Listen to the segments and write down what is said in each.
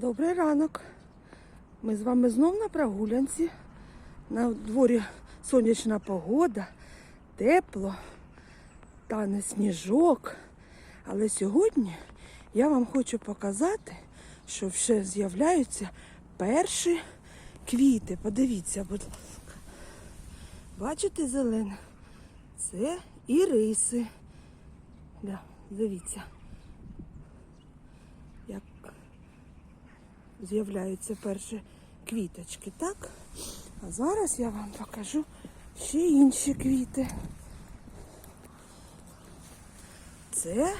Добрий ранок. Ми з вами знов на прогулянці. На дворі сонячна погода, тепло, тане сніжок. Але сьогодні я вам хочу показати, що вже з'являються перші квіти. Подивіться, будь ласка. Бачите зелене? Це іриси. Да, дивіться. З'являються перші квіточки, так? А зараз я вам покажу ще інші квіти. Це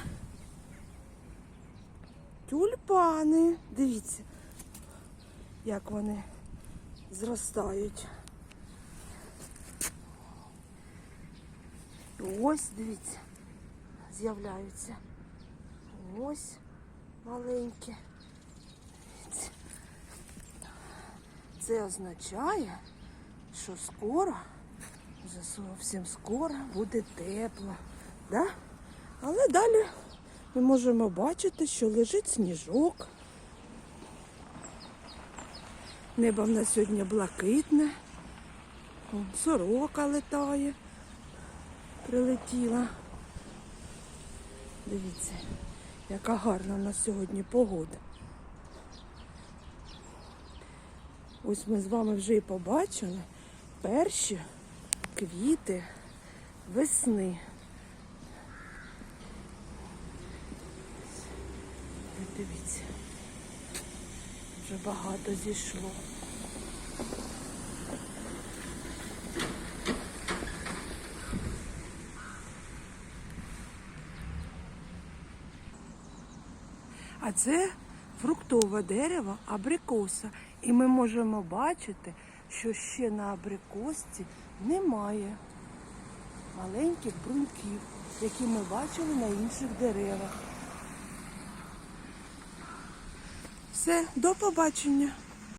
тюльпани. Дивіться, як вони зростають. Ось, дивіться, з'являються. Ось маленькі. Це означає, що скоро, вже зовсім скоро буде тепло. Да? Але далі ми можемо бачити, що лежить сніжок. Небо в нас сьогодні блакитне. Сорока летає, прилетіла. Дивіться, яка гарна у нас сьогодні погода. Ось ми з вами вже і побачили перші квіти весни. Дивіться, вже багато зійшло. А це фруктове дерево абрикоса. І ми можемо бачити, що ще на абрикосці немає маленьких бруньків, які ми бачили на інших деревах. Все, до побачення.